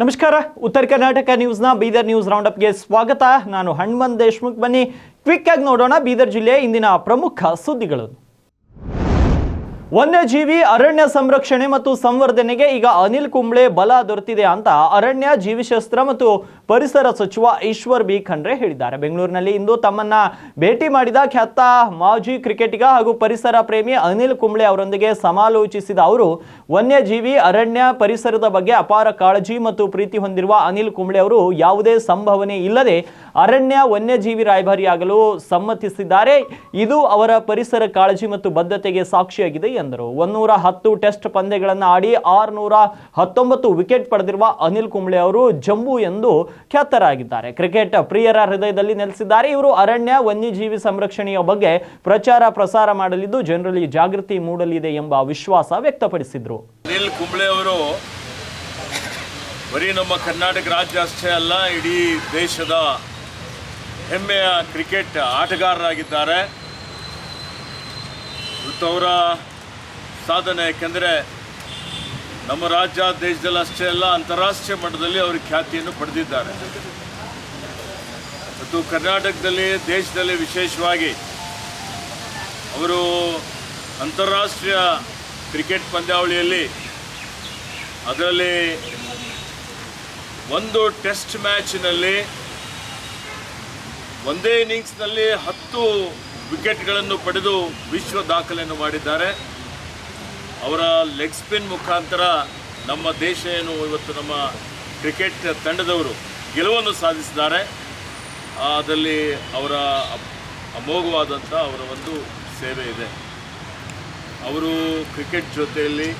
ನಮಸ್ಕಾರ. ಉತ್ತರ ಕರ್ನಾಟಕ ನ್ಯೂಸ್ನ ಬೀದರ್ ನ್ಯೂಸ್ ರೌಂಡಪ್ಗೆ ಸ್ವಾಗತ. ನಾನು ಹನುಮಂತ್ ದೇಶ್ಮುಖ್. ಬನ್ನಿ ಕ್ವಿಕ್ ಆಗಿ ನೋಡೋಣ ಬೀದರ್ ಜಿಲ್ಲೆಯ ಇಂದಿನ ಪ್ರಮುಖ ಸುದ್ದಿಗಳು. ವನ್ಯಜೀವಿ ಅರಣ್ಯ ಸಂರಕ್ಷಣೆ ಮತ್ತು ಸಂವರ್ಧನೆಗೆ ಈಗ ಅನಿಲ್ ಕುಂಬ್ಳೆ ಬಲ ದೊರೆತಿದೆ ಅಂತ ಅರಣ್ಯ ಜೀವಿಶಾಸ್ತ್ರ ಮತ್ತು ಪರಿಸರ ಸಚಿವ ಈಶ್ವರ್ ಬಿ. ಖಂಡ್ರೆ ಹೇಳಿದ್ದಾರೆ. ಬೆಂಗಳೂರಿನಲ್ಲಿ ಇಂದು ತಮ್ಮನ್ನ ಭೇಟಿ ಮಾಡಿದ ಖ್ಯಾತ ಮಾಜಿ ಕ್ರಿಕೆಟಿಗ ಹಾಗೂ ಪರಿಸರ ಪ್ರೇಮಿ ಅನಿಲ್ ಕುಂಬ್ಳೆ ಅವರೊಂದಿಗೆ ಸಮಾಲೋಚಿಸಿದ ಅವರು, ವನ್ಯಜೀವಿ ಅರಣ್ಯ ಪರಿಸರದ ಬಗ್ಗೆ ಅಪಾರ ಕಾಳಜಿ ಮತ್ತು ಪ್ರೀತಿ ಹೊಂದಿರುವ ಅನಿಲ್ ಕುಂಬ್ಳೆ ಅವರು ಯಾವುದೇ ಸಂಭವನೆ ಇಲ್ಲದೆ ಅರಣ್ಯ ವನ್ಯಜೀವಿ ರಾಯಭಾರಿಯಾಗಲು ಸಮ್ಮತಿಸಿದ್ದಾರೆ. ಇದು ಅವರ ಪರಿಸರ ಕಾಳಜಿ ಮತ್ತು ಬದ್ಧತೆಗೆ ಸಾಕ್ಷಿಯಾಗಿದೆ ಎಂದರು. ಒಂದೂರ ಹತ್ತು ಟೆಸ್ಟ್ ಪಂದ್ಯಗಳನ್ನು ಆಡಿ ಆರುನೂರ ಹತ್ತೊಂಬತ್ತು ವಿಕೆಟ್ ಪಡೆದಿರುವ ಅನಿಲ್ ಕುಂಬ್ಳೆ ಅವರು ಜಂಬು ಎಂದು ಖ್ಯಾತರಾಗಿದ್ದಾರೆ. ಕ್ರಿಕೆಟ್ ಪ್ರಿಯರ ಹೃದಯದಲ್ಲಿ ನೆಲೆಸಿದ್ದಾರೆ. ಇವರು ಅರಣ್ಯ, ವನ್ಯಜೀವಿ ಸಂರಕ್ಷಣೆಯ ಬಗ್ಗೆ ಪ್ರಚಾರ ಪ್ರಸಾರ ಮಾಡಲಿದ್ದು ಜನರಲ್ಲಿ ಜಾಗೃತಿ ಮೂಡಲಿದೆ ಎಂಬ ವಿಶ್ವಾಸ ವ್ಯಕ್ತಪಡಿಸಿದರು. ಅನಿಲ್ ಕುಂಬ್ಳೆ ಅವರು ಬರೀ ನಮ್ಮ ಕರ್ನಾಟಕ ರಾಜ್ಯ ಅಷ್ಟೇ ಅಲ್ಲ, ಇಡೀ ದೇಶದ ಹೆಮ್ಮೆಯ ಕ್ರಿಕೆಟ್ ಆಟಗಾರರಾಗಿದ್ದಾರೆ. ಅವರ ಸಾಧನೆ, ಯಾಕೆಂದರೆ ನಮ್ಮ ರಾಜ್ಯ, ದೇಶದಲ್ಲಿ ಅಷ್ಟೇ ಅಲ್ಲ, ಅಂತಾರಾಷ್ಟ್ರೀಯ ಮಟ್ಟದಲ್ಲಿ ಅವರು ಖ್ಯಾತಿಯನ್ನು ಪಡೆದಿದ್ದಾರೆ. ಮತ್ತು ಕರ್ನಾಟಕದಲ್ಲಿ, ದೇಶದಲ್ಲಿ ವಿಶೇಷವಾಗಿ ಅವರು ಅಂತಾರಾಷ್ಟ್ರೀಯ ಕ್ರಿಕೆಟ್ ಪಂದ್ಯಾವಳಿಯಲ್ಲಿ ಅದರಲ್ಲಿ ಒಂದು ಟೆಸ್ಟ್ ಮ್ಯಾಚಿನಲ್ಲಿ ಒಂದೇ ಇನ್ನಿಂಗ್ಸ್ನಲ್ಲಿ ಹತ್ತು ವಿಕೆಟ್ಗಳನ್ನು ಪಡೆದು ವಿಶ್ವ ದಾಖಲೆಯನ್ನು ಮಾಡಿದ್ದಾರೆ. ಅವರ ಲೆಗ್ ಸ್ಪಿನ್ ಮುಖಾಂತರ ನಮ್ಮ ದೇಶ ಏನು ಇವತ್ತು ನಮ್ಮ ಕ್ರಿಕೆಟ್ ತಂಡದವರು ಗೆಲುವನ್ನು ಸಾಧಿಸಿದ್ದಾರೆ. ಅದರಲ್ಲಿ ಅವರ ಅಮೋಘವಾದಂಥ ಅವರ ಒಂದು ಸೇವೆ ಇದೆ. ಅವರು ಕ್ರಿಕೆಟ್ ಜೊತೆಯಲ್ಲಿ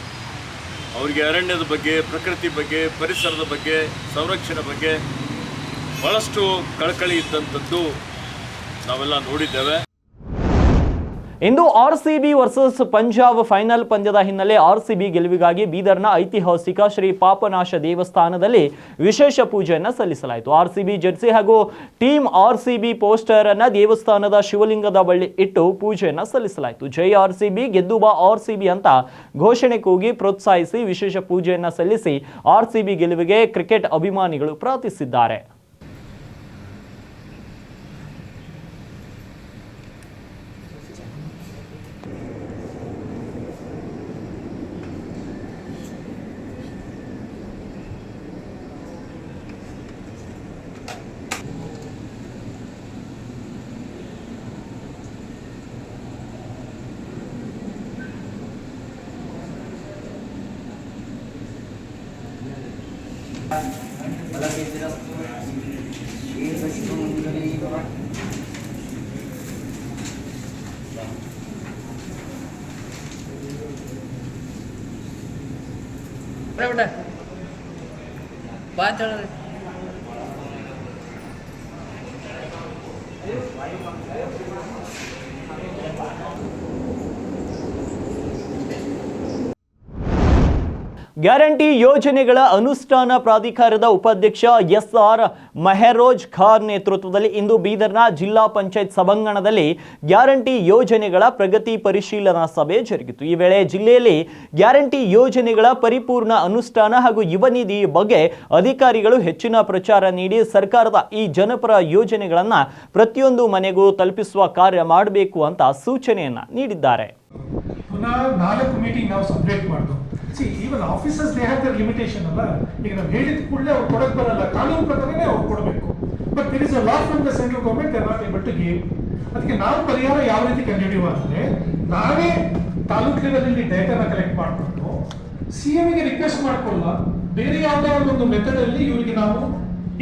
ಅವರಿಗೆ ಅರಣ್ಯದ ಬಗ್ಗೆ, ಪ್ರಕೃತಿ ಬಗ್ಗೆ, ಪರಿಸರದ ಬಗ್ಗೆ, ಸಂರಕ್ಷಣೆ ಬಗ್ಗೆ ಭಾಳಷ್ಟು ಕಳಕಳಿ ಇದ್ದಂಥದ್ದು ನಾವೆಲ್ಲ ನೋಡಿದ್ದೇವೆ. ಇಂದು R C B versus Punjab final ಪಂದ್ಯದ ಹಿನ್ನೆಲೆ ಆರ್ ಸಿ ಬಿ ಗೆಲುವಿಗಾಗಿ ಬೀದರ್ನ ಐತಿಹಾಸಿಕ ಶ್ರೀ ಪಾಪನಾಶ ದೇವಸ್ಥಾನದಲ್ಲಿ ವಿಶೇಷ ಪೂಜೆಯನ್ನು ಸಲ್ಲಿಸಲಾಯಿತು. ಆರ್ ಸಿ ಬಿ ಜೆರ್ಸಿ ಹಾಗೂ team R C B poster ಅನ್ನ ದೇವಸ್ಥಾನದ ಶಿವಲಿಂಗದ ಬಳಿ ಇಟ್ಟು ಪೂಜೆಯನ್ನು ಸಲ್ಲಿಸಲಾಯಿತು. ಜೈ ಆರ್ ಸಿ ಬಿ ಗೆದ್ದು ಬಾ ಆರ್ ಸಿ ಬಿ ಅಂತ ಘೋಷಣೆ ಕೂಗಿ ಪ್ರೋತ್ಸಾಹಿಸಿ ವಿಶೇಷ ಪೂಜೆಯನ್ನು ಸಲ್ಲಿಸಿ ಆರ್ ಸಿ ಬಿ ಗೆಲುವಿಗೆ ಕ್ರಿಕೆಟ್ ಅಭಿಮಾನಿಗಳು ಪ್ರಾರ್ಥಿಸಿದ್ದಾರೆ. பார்த்து ಗ್ಯಾರಂಟಿ ಯೋಜನೆಗಳ ಅನುಷ್ಠಾನ ಪ್ರಾಧಿಕಾರದ ಉಪಾಧ್ಯಕ್ಷ ಎಸ್ ಆರ್ ಮೆಹರೋಜ್ ಖಾನ್ ನೇತೃತ್ವದಲ್ಲಿ ಇಂದು ಬೀದರ್ನ ಜಿಲ್ಲಾ ಪಂಚಾಯತ್ ಸಭಾಂಗಣದಲ್ಲಿ ಗ್ಯಾರಂಟಿ ಯೋಜನೆಗಳ ಪ್ರಗತಿ ಪರಿಶೀಲನಾ ಸಭೆ ಜರುಗಿತು. ಈ ವೇಳೆ ಜಿಲ್ಲೆಯಲ್ಲಿ ಗ್ಯಾರಂಟಿ ಯೋಜನೆಗಳ ಪರಿಪೂರ್ಣ ಅನುಷ್ಠಾನ ಹಾಗೂ ಯುವ ನಿಧಿ ಬಗ್ಗೆ ಅಧಿಕಾರಿಗಳು ಹೆಚ್ಚಿನ ಪ್ರಚಾರ ನೀಡಿ ಸರ್ಕಾರದ ಈ ಜನಪರ ಯೋಜನೆಗಳನ್ನು ಪ್ರತಿಯೊಂದು ಮನೆಗೂ ತಲುಪಿಸುವ ಕಾರ್ಯ ಮಾಡಬೇಕು ಅಂತ ಸೂಚನೆಯನ್ನ ನೀಡಿದ್ದಾರೆ. See even officers they have their limitation ಅಲ್ಲ? ಈಗ ನಾವು ಹೇಳಿದ ಕೂಡಲೇ ಅವ್ರು ಕೊಡಕ್ ಬರಲ್ಲ. ಕಾನೂನು ಪ್ರಕಾರನೇ ಅವ್ರು ಕೊಡಬೇಕು. But there is a law from the central government they not able to gave ಅದಕ್ಕೆ ನಾವು ಪರಿಹಾರ ಯಾವ ರೀತಿ ಕಂಡುಹಿಡಿಯುವ ಅಂದರೆ, ನಾವೇ ತಾಲೂಕು ಲೆವೆಲಲ್ಲಿ ಡೇಟಾನ ಕಲೆಕ್ಟ್ ಮಾಡಿಕೊಂಡು ಸಿ ಗೆ ರಿಕ್ವೆಸ್ಟ್ ಮಾಡ್ಕೊಳ್ಳ. ಬೇರೆ ಯಾವುದೋ ಒಂದು ಮೆಥಡಲ್ಲಿ ಇವರಿಗೆ ನಾವು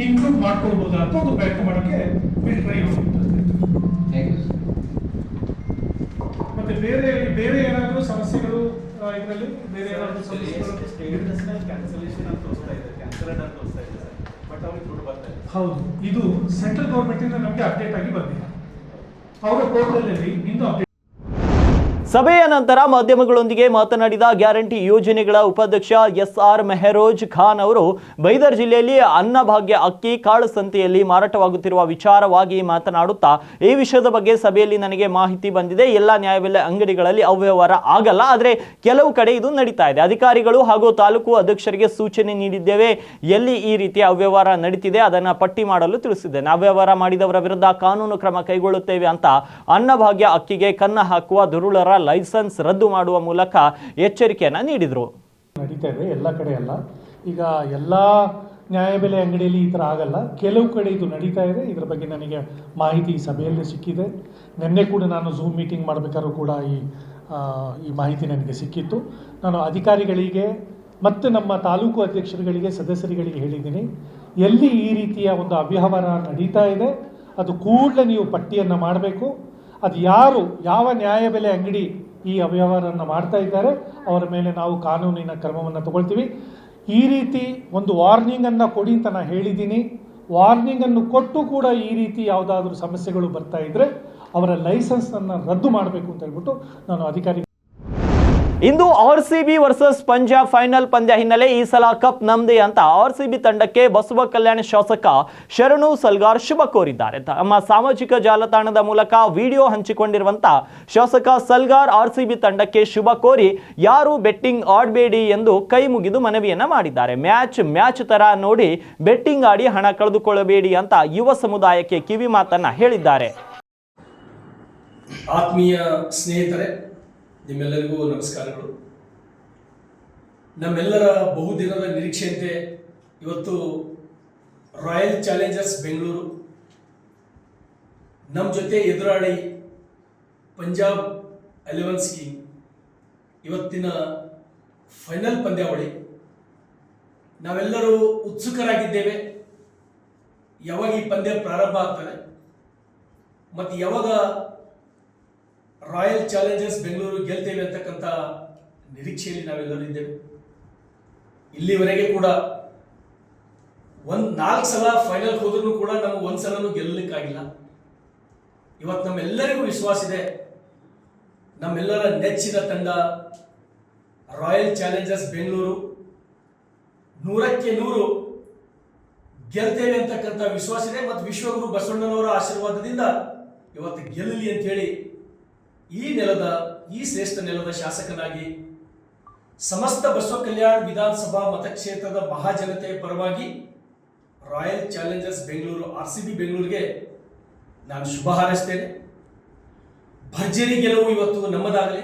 ಇನ್ಕ್ಲೂಡ್ ಮಾಡ್ಕೊಳ್ಬೋದಾ ಅಂತ ಒಂದು ಪ್ರಯತ್ನ ಮಾಡೋಕ್ಕೆ ವಿಲ್ ಟ್ರೈ ಬೇರೆ ಬೇರೆ ಏನಾದರೂ ಸಮಸ್ಯೆಗಳು ಇದರಲ್ಲಿ ಬೇರೆ ಏನಾದರೂ ಕ್ಯಾನ್ಸಲೇಷನ್ ಅಂತ ತೋರಿಸ್ತಾ ಇದೆ ಕ್ಯಾನ್ಸಲ್ಡ್ ಅಂತ ತೋರಿಸ್ತಾ ಇದೆ ಸರ್ ಬಟ್ ಅವ್ರಿಗೆ ದುಡ್ಡು ಬರ್ತಾ ಇದೆ ಹೌದು. ಇದು ಸೆಂಟ್ರಲ್ ಗೌರ್ಮೆಂಟ್ ಇಂದ ನಮಗೆ ಅಪ್ಡೇಟ್ ಆಗಿ ಬಂದಿದೆ. ಅವರ ಪೋರ್ಟಲ್ ಅಲ್ಲಿ ಇಂದು ಅಪ್ಡೇಟ್ ಸಭೆಯ ನಂತರ ಮಾಧ್ಯಮಗಳೊಂದಿಗೆ ಮಾತನಾಡಿದ ಗ್ಯಾರಂಟಿ ಯೋಜನೆಗಳ ಉಪಾಧ್ಯಕ್ಷ ಎಸ್ ಆರ್ ಮೆಹರೋಜ್ ಖಾನ್ ಅವರು, ಬೈದರ್ ಜಿಲ್ಲೆಯಲ್ಲಿ ಅನ್ನಭಾಗ್ಯ ಅಕ್ಕಿ ಕಾಳು ಸಂತೆಯಲ್ಲಿ ಮಾರಾಟವಾಗುತ್ತಿರುವ ವಿಚಾರವಾಗಿ ಮಾತನಾಡುತ್ತಾ, ಈ ವಿಷಯದ ಬಗ್ಗೆ ಸಭೆಯಲ್ಲಿ ನನಗೆ ಮಾಹಿತಿ ಬಂದಿದೆ. ಎಲ್ಲ ನ್ಯಾಯಬೆಲೆ ಅಂಗಡಿಗಳಲ್ಲಿ ಅವ್ಯವಹಾರ ಆಗಲ್ಲ, ಆದರೆ ಕೆಲವು ಕಡೆ ಇದು ನಡೀತಾ ಇದೆ. ಅಧಿಕಾರಿಗಳು ಹಾಗೂ ತಾಲೂಕು ಅಧ್ಯಕ್ಷರಿಗೆ ಸೂಚನೆ ನೀಡಿದ್ದೇವೆ. ಎಲ್ಲಿ ಈ ರೀತಿಯ ಅವ್ಯವಹಾರ ನಡೀತಿದೆ ಅದನ್ನು ಪಟ್ಟಿ ಮಾಡಲು ತಿಳಿಸಿದ್ದೇನೆ. ಅವ್ಯವಹಾರ ಮಾಡಿದವರ ವಿರುದ್ಧ ಕಾನೂನು ಕ್ರಮ ಕೈಗೊಳ್ಳುತ್ತೇವೆ ಅಂತ ಅನ್ನಭಾಗ್ಯ ಅಕ್ಕಿಗೆ ಕನ್ನ ಹಾಕುವ ದುರುಳರ ಲೈಸೆನ್ಸ್ ರದ್ದು ಮಾಡುವ ಮೂಲಕ ಎಚ್ಚರಿಕೆಯನ್ನು ನೀಡಿದರು. ನಡೀತಾ ಇದೆ, ಎಲ್ಲ ಕಡೆ ಅಲ್ಲ. ಈಗ ಎಲ್ಲ ನ್ಯಾಯಬೆಲೆ ಅಂಗಡಿಯಲ್ಲಿ ಈ ಥರ ಆಗಲ್ಲ. ಕೆಲವು ಕಡೆ ಇದು ನಡೀತಾ ಇದೆ. ಇದರ ಬಗ್ಗೆ ನನಗೆ ಮಾಹಿತಿ ಈ ಸಭೆಯಲ್ಲಿ ಸಿಕ್ಕಿದೆ. ನಿನ್ನೆ ಕೂಡ ನಾನು ಝೂಮ್ ಮೀಟಿಂಗ್ ಮಾಡಬೇಕಾದ್ರೂ ಕೂಡ ಈ ಈ ಮಾಹಿತಿ ನನಗೆ ಸಿಕ್ಕಿತ್ತು. ನಾನು ಅಧಿಕಾರಿಗಳಿಗೆ ಮತ್ತು ನಮ್ಮ ತಾಲೂಕು ಅಧ್ಯಕ್ಷರುಗಳಿಗೆ, ಸದಸ್ಯರುಗಳಿಗೆ ಹೇಳಿದ್ದೀನಿ, ಎಲ್ಲಿ ಈ ರೀತಿಯ ಒಂದು ಅವ್ಯವಹಾರ ನಡೀತಾ ಇದೆ, ಅದು ಕೂಡಲೇ ನೀವು ಪಟ್ಟಿಯನ್ನು ಮಾಡಬೇಕು. ಅದು ಯಾರು, ಯಾವ ನ್ಯಾಯಬೆಲೆ ಅಂಗಡಿ ಈ ಅವ್ಯವಹಾರವನ್ನು ಮಾಡ್ತಾ ಇದ್ದಾರೆ, ಅವರ ಮೇಲೆ ನಾವು ಕಾನೂನಿನ ಕ್ರಮವನ್ನು ತಗೊಳ್ತೀವಿ. ಈ ರೀತಿ ಒಂದು ವಾರ್ನಿಂಗನ್ನು ಕೊಡಿ ಅಂತ ನಾನು ಹೇಳಿದ್ದೀನಿ. ವಾರ್ನಿಂಗನ್ನು ಕೊಟ್ಟು ಕೂಡ ಈ ರೀತಿ ಯಾವುದಾದ್ರೂ ಸಮಸ್ಯೆಗಳು ಬರ್ತಾ ಇದ್ದರೆ ಅವರ ಲೈಸೆನ್ಸನ್ನು ರದ್ದು ಮಾಡಬೇಕು ಅಂತ ಹೇಳ್ಬಿಟ್ಟು ನಾನು ಅಧಿಕಾರಿ ಇಂದು R C B versus Punjab final ಪಂದ್ಯ ಹಿನ್ನೆಲೆ ಈ ಸಲ ಕಪ್ ನಮ್ದೆ ಅಂತ ಆರ್ ಸಿ ಬಿ ತಂಡಕ್ಕೆ ಬಸವ ಕಲ್ಯಾಣ ಶಾಸಕ ಶರಣು ಸಲ್ಗಾರ್ ಶುಭ ಕೋರಿದ್ದಾರೆ. ತಮ್ಮ ಸಾಮಾಜಿಕ ಜಾಲತಾಣದ ಮೂಲಕ ವಿಡಿಯೋ ಹಂಚಿಕೊಂಡಿರುವಂತ ಶಾಸಕ ಸಲ್ಗಾರ್ ಆರ್ ಸಿ ಬಿ ತಂಡಕ್ಕೆ ಶುಭ ಕೋರಿ ಯಾರು ಬೆಟ್ಟಿಂಗ್ ಆಡಬೇಡಿ ಎಂದು ಕೈ ಮುಗಿದು ಮನವಿಯನ್ನ ಮಾಡಿದ್ದಾರೆ. ಮ್ಯಾಚ್ ಮ್ಯಾಚ್ ತರ ನೋಡಿ ಬೆಟ್ಟಿಂಗ್ ಆಡಿ ಹಣ ಕಳೆದುಕೊಳ್ಳಬೇಡಿ ಅಂತ ಯುವ ಸಮುದಾಯಕ್ಕೆ ಕಿವಿ ಮಾತನ್ನ ಹೇಳಿದ್ದಾರೆ. ಆತ್ಮೀಯ ಸ್ನೇಹಿತರೆ ನಿಮ್ಮೆಲ್ಲರಿಗೂ ನಮಸ್ಕಾರಗಳು. ನಮ್ಮೆಲ್ಲರ ಬಹುದಿನದ ನಿರೀಕ್ಷೆಯಂತೆ ಇವತ್ತು ರಾಯಲ್ ಚಾಲೆಂಜರ್ಸ್ ಬೆಂಗಳೂರು ನಮ್ಮ ಜೊತೆ ಎದುರಾಳಿ ಪಂಜಾಬ್ ಅಲೆವೆನ್ಸ್ ಕಿಂಗ್ ಇವತ್ತಿನ ಫೈನಲ್ ಪಂದ್ಯಾವಳಿ. ನಾವೆಲ್ಲರೂ ಉತ್ಸುಕರಾಗಿದ್ದೇವೆ. ಯಾವಾಗ ಈ ಪಂದ್ಯ ಪ್ರಾರಂಭ ಆಗ್ತದೆ ಮತ್ತು ಯಾವಾಗ ರಾಯಲ್ ಚಾಲೆಂಜರ್ಸ್ ಬೆಂಗಳೂರು ಗೆಲ್ತೇವೆ ಅಂತಕ್ಕಂಥ ನಿರೀಕ್ಷೆಯಲ್ಲಿ ನಾವೆಲ್ಲರೂ ಇದ್ದೇವೆ. ಇಲ್ಲಿವರೆಗೆ ಕೂಡ ಒಂದ್ ನಾಲ್ಕು ಸಲ ಫೈನಲ್ ಹೋದ್ರೂ ಕೂಡ ನಮಗೆ ಒಂದ್ ಸಲನೂ ಗೆಲ್ಲಲಿಕ್ಕಾಗಿಲ್ಲ ಇವತ್ತು ನಮ್ಮೆಲ್ಲರಿಗೂ ವಿಶ್ವಾಸ ಇದೆ. ನಮ್ಮೆಲ್ಲರ ನೆಚ್ಚಿನ ತಂಡ ರಾಯಲ್ ಚಾಲೆಂಜರ್ಸ್ ಬೆಂಗಳೂರು. ನೂರಕ್ಕೆ ನೂರು ಗೆಲ್ತೇವೆ ಅಂತಕ್ಕಂಥ ವಿಶ್ವಾಸ ಇದೆ. ಮತ್ತು ವಿಶ್ವಗುರು ಬಸವಣ್ಣನವರ ಆಶೀರ್ವಾದದಿಂದ ಇವತ್ತು ಗೆಲ್ಲಲಿ ಅಂತ ಹೇಳಿ ಈ ನೆಲದ, ಈ ಶ್ರೇಷ್ಠ ನೆಲದ ಶಾಸಕನಾಗಿ ಸಮಸ್ತ ಬಸವ ಕಲ್ಯಾಣ ವಿಧಾನಸಭಾ ಮತಕ್ಷೇತ್ರದ ಮಹಾಜನತೆಯ ಪರವಾಗಿ Royal Challengers Bengaluru, R C B ಬೆಂಗಳೂರಿಗೆ ನಾನು ಶುಭ ಹಾರೈಸ್ತೇನೆ. ಭರ್ಜರಿ ಗೆಲುವು ಇವತ್ತು ನಮ್ಮದಾಗಲಿ.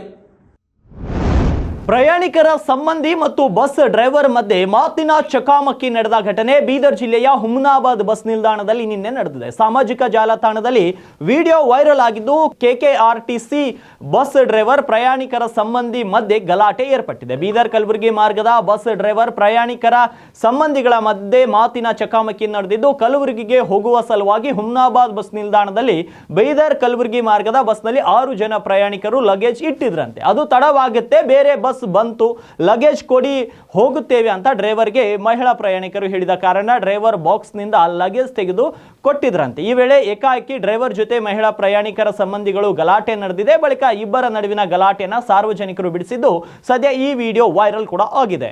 ಪ್ರಯಾಣಿಕರ ಸಂಬಂಧಿ ಮತ್ತು ಬಸ್ ಡ್ರೈವರ್ ಮಧ್ಯೆ ಮಾತಿನ ಚಕಾಮಕಿ ನಡೆದ ಘಟನೆ ಬೀದರ್ ಜಿಲ್ಲೆಯ ಹುಮ್ನಾಬಾದ್ ಬಸ್ ನಿಲ್ದಾಣದಲ್ಲಿ ನಿನ್ನೆ ನಡೆದಿದೆ. ಸಾಮಾಜಿಕ ಜಾಲತಾಣದಲ್ಲಿ ವಿಡಿಯೋ ವೈರಲ್ ಆಗಿದ್ದು, ಕೆಕೆಆರ್ಟಿಸಿ ಬಸ್ ಡ್ರೈವರ್ ಪ್ರಯಾಣಿಕರ ಸಂಬಂಧಿ ಮಧ್ಯೆ ಗಲಾಟೆ ಏರ್ಪಟ್ಟಿದೆ. ಬೀದರ್ ಕಲಬುರಗಿ ಮಾರ್ಗದ ಬಸ್ ಡ್ರೈವರ್ ಪ್ರಯಾಣಿಕರ ಸಂಬಂಧಿಗಳ ಮಧ್ಯೆ ಮಾತಿನ ಚಕಾಮಕಿ ನಡೆದಿದ್ದು, ಕಲಬುರಗಿಗೆ ಹೋಗುವ ಸಲುವಾಗಿ ಹುಮ್ನಾಬಾದ್ ಬಸ್ ನಿಲ್ದಾಣದಲ್ಲಿ ಬೀದರ್ ಕಲಬುರಗಿ ಮಾರ್ಗದ ಬಸ್ನಲ್ಲಿ ಆರು ಜನ ಪ್ರಯಾಣಿಕರು ಲಗೇಜ್ ಇಟ್ಟಿದ್ರಂತೆ. ಅದು ತಡವಾಗುತ್ತೆ, ಬೇರೆ ಬಸ್ ಬಂತು ಲಗೇಜ್ ಕೊಡಿ ಹೋಗುತ್ತೇವೆ ಅಂತ ಡ್ರೈವರ್ಗೆ ಮಹಿಳಾ ಪ್ರಯಾಣಿಕರು ಹೇಳಿದ ಕಾರಣ ಡ್ರೈವರ್ ಬಾಕ್ಸ್ನಿಂದ ಲಗೇಜ್ ತೆಗೆದು ಕೊಟ್ಟಿದ್ರಂತೆ ಈ ವೇಳೆ ಏಕಾಏಕಿ ಡ್ರೈವರ್ ಜೊತೆ ಮಹಿಳಾ ಪ್ರಯಾಣಿಕರ ಸಂಬಂಧಿಗಳು ಗಲಾಟೆ ನಡೆದಿದೆ ಬಳಿಕ ಇಬ್ಬರ ನಡುವಿನ ಗಲಾಟೆನ ಸಾರ್ವಜನಿಕರು ಬಿಡಿಸಿದ್ದು ಸದ್ಯ ಈ ವಿಡಿಯೋ ವೈರಲ್ ಕೂಡ ಆಗಿದೆ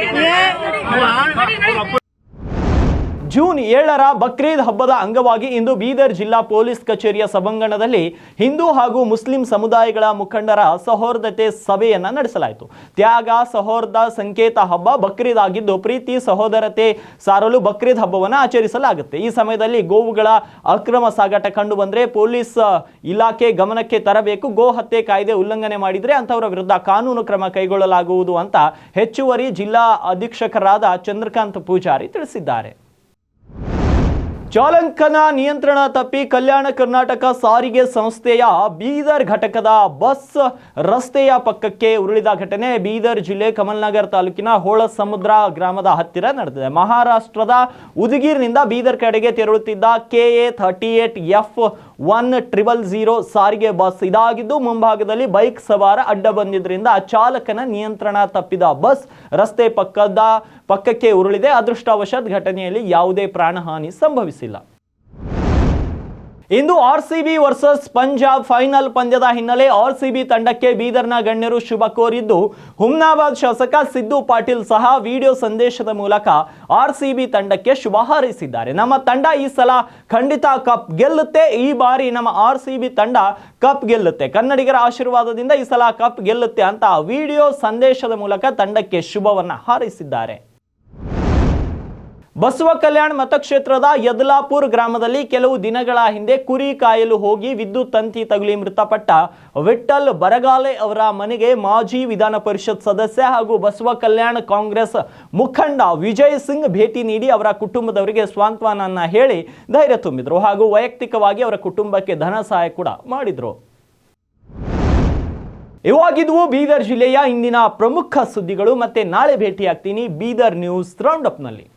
ಜೂನ್ ಏಳರ ಬಕ್ರೀದ್ ಹಬ್ಬದ ಅಂಗವಾಗಿ ಇಂದು ಬೀದರ್ ಜಿಲ್ಲಾ ಪೊಲೀಸ್ ಕಚೇರಿಯ ಸಭಾಂಗಣದಲ್ಲಿ ಹಿಂದೂ ಹಾಗೂ ಮುಸ್ಲಿಂ ಸಮುದಾಯಗಳ ಮುಖಂಡರ ಸಹೋರ್ದತೆ ಸಭೆಯನ್ನ ನಡೆಸಲಾಯಿತು. ತ್ಯಾಗ, ಸಹೋರ್ದ, ಸಂಕೇತ ಹಬ್ಬ ಬಕ್ರೀದ್ ಆಗಿದ್ದು, ಪ್ರೀತಿ, ಸಹೋದರತೆ ಸಾರಲು ಬಕ್ರೀದ್ ಹಬ್ಬವನ್ನು ಆಚರಿಸಲಾಗುತ್ತೆ. ಈ ಸಮಯದಲ್ಲಿ ಗೋವುಗಳ ಅಕ್ರಮ ಸಾಗಾಟ ಕಂಡು ಬಂದರೆ ಪೊಲೀಸ್ ಇಲಾಖೆ ಗಮನಕ್ಕೆ ತರಬೇಕು. ಗೋ ಹತ್ಯೆ ಕಾಯ್ದೆ ಉಲ್ಲಂಘನೆ ಮಾಡಿದರೆ ಅಂತವರ ವಿರುದ್ಧ ಕಾನೂನು ಕ್ರಮ ಕೈಗೊಳ್ಳಲಾಗುವುದು ಅಂತ ಹೆಚ್ಚುವರಿ ಜಿಲ್ಲಾ ಅಧೀಕ್ಷಕರಾದ ಚಂದ್ರಕಾಂತ್ ಪೂಜಾರಿ ತಿಳಿಸಿದ್ದಾರೆ. ಚಾಲಕನ ನಿಯಂತ್ರಣ ತಪ್ಪಿ ಕಲ್ಯಾಣ ಕರ್ನಾಟಕ ಸಾರಿಗೆ ಸಂಸ್ಥೆಯ ಬೀದರ್ ಘಟಕದ ಬಸ್ ರಸ್ತೆಯ ಪಕ್ಕಕ್ಕೆ ಉರುಳಿದ ಘಟನೆ ಬೀದರ್ ಜಿಲ್ಲೆ ಕಮಲ್ನಗರ್ ತಾಲೂಕಿನ ಹೋಳ ಸಮುದ್ರ ಗ್ರಾಮದ ಹತ್ತಿರ ನಡೆದಿದೆ. ಮಹಾರಾಷ್ಟ್ರದ ಉದಗೀರ್ನಿಂದ ಬೀದರ್ ಕಡೆಗೆ ತೆರಳುತ್ತಿದ್ದ K A thirty eight F one triple zero ಸಾರಿಗೆ ಬಸ್ ಇದಾಗಿದ್ದು, ಮುಂಭಾಗದಲ್ಲಿ ಬೈಕ್ ಸವಾರ ಅಡ್ಡ ಬಂದಿದ್ದರಿಂದ ಚಾಲಕನ ನಿಯಂತ್ರಣ ತಪ್ಪಿದ ಬಸ್ ರಸ್ತೆ ಪಕ್ಕದ ಪಕ್ಕಕ್ಕೆ ಉರುಳಿದೆ. ಅದೃಷ್ಟವಶಾತ್ ಘಟನೆಯಲ್ಲಿ ಯಾವುದೇ ಪ್ರಾಣಹಾನಿ ಸಂಭವಿಸಿಲ್ಲ ಇಂದು R C B versus Punjab final ಪಂದ್ಯದ ಹಿನ್ನೆಲೆ ಆರ್ ಸಿ ಬಿ ತಂಡಕ್ಕೆ ಬೀದರ್ನ ಗಣ್ಯರು ಶುಭ ಕೋರಿದ್ದು, ಹುಮ್ನಾಬಾದ್ ಶಾಸಕ ಸಿದ್ದು ಪಾಟೀಲ್ ಸಹ ವಿಡಿಯೋ ಸಂದೇಶದ ಮೂಲಕ ಆರ್ ಸಿ ಬಿ ತಂಡಕ್ಕೆ ಶುಭ ಹಾರೈಸಿದ್ದಾರೆ. ನಮ್ಮ ತಂಡ ಈ ಸಲ ಖಂಡಿತ ಕಪ್ ಗೆಲ್ಲುತ್ತೆ. ಈ ಬಾರಿ ನಮ್ಮ ಆರ್ ಸಿ ಬಿ ತಂಡ ಕಪ್ ಗೆಲ್ಲುತ್ತೆ. ಕನ್ನಡಿಗರ ಆಶೀರ್ವಾದದಿಂದ ಈ ಸಲ ಕಪ್ ಗೆಲ್ಲುತ್ತೆ ಅಂತ ವಿಡಿಯೋ ಸಂದೇಶದ ಮೂಲಕ ತಂಡಕ್ಕೆ ಶುಭವನ್ನು ಹಾರೈಸಿದ್ದಾರೆ. ಬಸವ ಕಲ್ಯಾಣ್ ಮತಕ್ಷೇತ್ರದ ಯದಲಾಪುರ್ ಗ್ರಾಮದಲ್ಲಿ ಕೆಲವು ದಿನಗಳ ಹಿಂದೆ ಕುರಿ ಕಾಯಲು ಹೋಗಿ ವಿದ್ಯುತ್ ತಂತಿ ತಗುಲಿ ಮೃತಪಟ್ಟ ವಿಠಲ್ ಬರಗಾಲೆ ಅವರ ಮನೆಗೆ ಮಾಜಿ ವಿಧಾನ ಪರಿಷತ್ ಸದಸ್ಯ ಹಾಗೂ ಬಸವ ಕಲ್ಯಾಣ ಕಾಂಗ್ರೆಸ್ ಮುಖಂಡ ವಿಜಯ್ ಸಿಂಗ್ ಭೇಟಿ ನೀಡಿ ಅವರ ಕುಟುಂಬದವರಿಗೆ ಸ್ವಾಂತ್ವನನ್ನ ಹೇಳಿ ಧೈರ್ಯ ತುಂಬಿದ್ರು ಹಾಗೂ ವೈಯಕ್ತಿಕವಾಗಿ ಅವರ ಕುಟುಂಬಕ್ಕೆ ಧನ ಸಹಾಯ ಕೂಡ ಮಾಡಿದ್ರು. ಇವಾಗಿದ್ವು ಬೀದರ್ ಜಿಲ್ಲೆಯ ಇಂದಿನ ಪ್ರಮುಖ ಸುದ್ದಿಗಳು ಮತ್ತೆ ನಾಳೆ ಭೇಟಿಯಾಗ್ತೀನಿ ಬೀದರ್ ನ್ಯೂಸ್ ರೌಂಡ್ ಅಪ್ನಲ್ಲಿ.